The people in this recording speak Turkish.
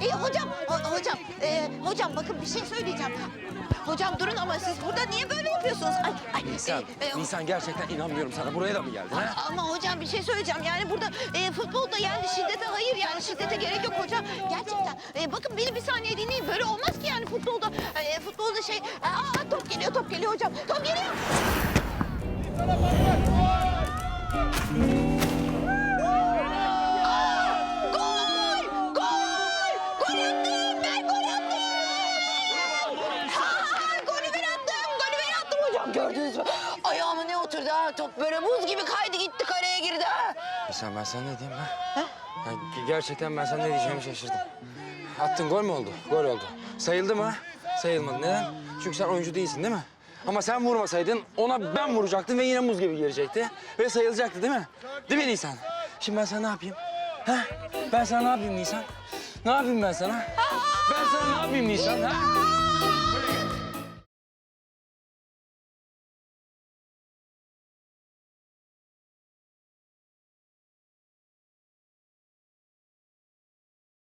E, hocam, ho- hocam, e, hocam bakın bir şey söyleyeceğim. Hocam durun ama siz burada niye böyle yapıyorsunuz? Ay, ay, Nisan, e, e, Nisan gerçekten inanmıyorum sana. Buraya da mı geldin ha? Ama hocam bir şey söyleyeceğim. Yani burada e, futbolda yani şiddete hayır yani şiddete gerek yok hocam. Gerçekten. E, bakın beni bir saniye dinleyin. Böyle olmaz ki yani futbolda. E, futbolda şey... Aa top geliyor top geliyor hocam. Top geliyor. Gördünüz mü? Ayağıma ne oturdu ha? Top böyle buz gibi kaydı gitti kaleye girdi ha. Nisan ben sana ne diyeyim ha? Ge- gerçekten ben sana ne diyeceğimi şaşırdım. Attın gol mü oldu? Gol oldu. Sayıldı mı? Sayılmadı. Neden? Çünkü sen oyuncu değilsin değil mi? Ama sen vurmasaydın ona ben vuracaktım ve yine muz gibi girecekti. Ve sayılacaktı değil mi? Değil mi Nisan? Şimdi ben sana ne yapayım? Ha? Ben sana ne yapayım Nisan? Ne yapayım ben sana? Ben sana ne yapayım Nisan? Ha?